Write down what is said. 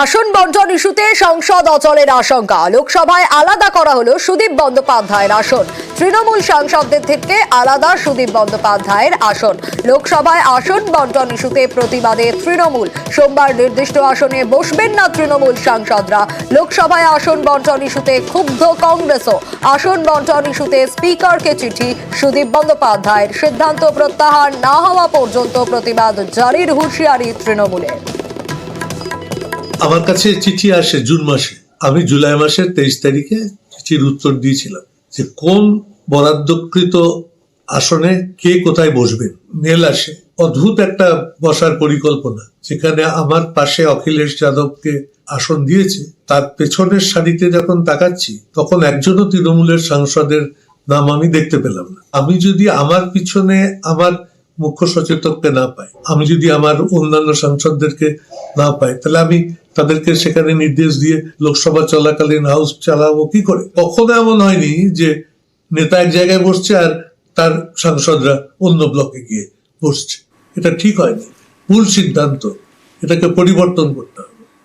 আসন বন্টন ইস্যুতে সংসদ অচলের আশঙ্কা। লোকসভায় আলাদা করা হলো সুদীপ বন্দ্যোপাধ্যায়ের আসন। তৃণমূল সাংসদদের থেকে আলাদা সুদীপ বন্দ্যোপাধ্যায়ের আসন। লোকসভায় আসন বন্টন ইস্যুতে প্রতিবাদে তৃণমূল। সোমবার নির্দিষ্ট আসনে বসবেন না তৃণমূল সাংসদরা। লোকসভায় আসন বন্টন ইস্যুতে ক্ষুব্ধ কংগ্রেসও। আসন বন্টন ইস্যুতে স্পিকারকে চিঠি, সুদীপ বন্দ্যোপাধ্যায়ের সিদ্ধান্ত প্রত্যাহার না হওয়া পর্যন্ত প্রতিবাদ জারির হুঁশিয়ারি তৃণমূলের। আমার কাছে চিঠি আসে জুন মাসে। আমি জুলাই মাসের তেইশ তারিখে চিঠির উত্তর দিয়েছিলাম যে কোন বরাদ্দকৃত আসনে কে কোথায় বসবেন মেল আসে। অদ্ভুত একটা বসার পরিকল্পনা। যেখানে আমার পাশে অখিলেশ যাদবকে আসন দিয়েছে, তার পেছনের সারিতে যখন তাকাচ্ছি, তখন একজনও তৃণমূলের সাংসদের নাম আমি দেখতে পেলাম না। আমি যদি আমার পিছনে আমার মুখ্য সচেতককে না পাই, আমি যদি আমার অন্যান্য সাংসদদেরকে না পাই, তাহলে আমি তাদেরকে সেখানে নির্দেশ দিয়ে লোকসভা চলাকালীন হাউস চালাবো কি করে? কখনো এমন হয়নি যে নেতা এক জায়গায় বসছে আর তার সাংসদরা অন্য ব্লকে গিয়ে বসছে। এটা ঠিক হয়নি। ভুল সিদ্ধান্ত। এটাকে পরিবর্তন করতে হবে।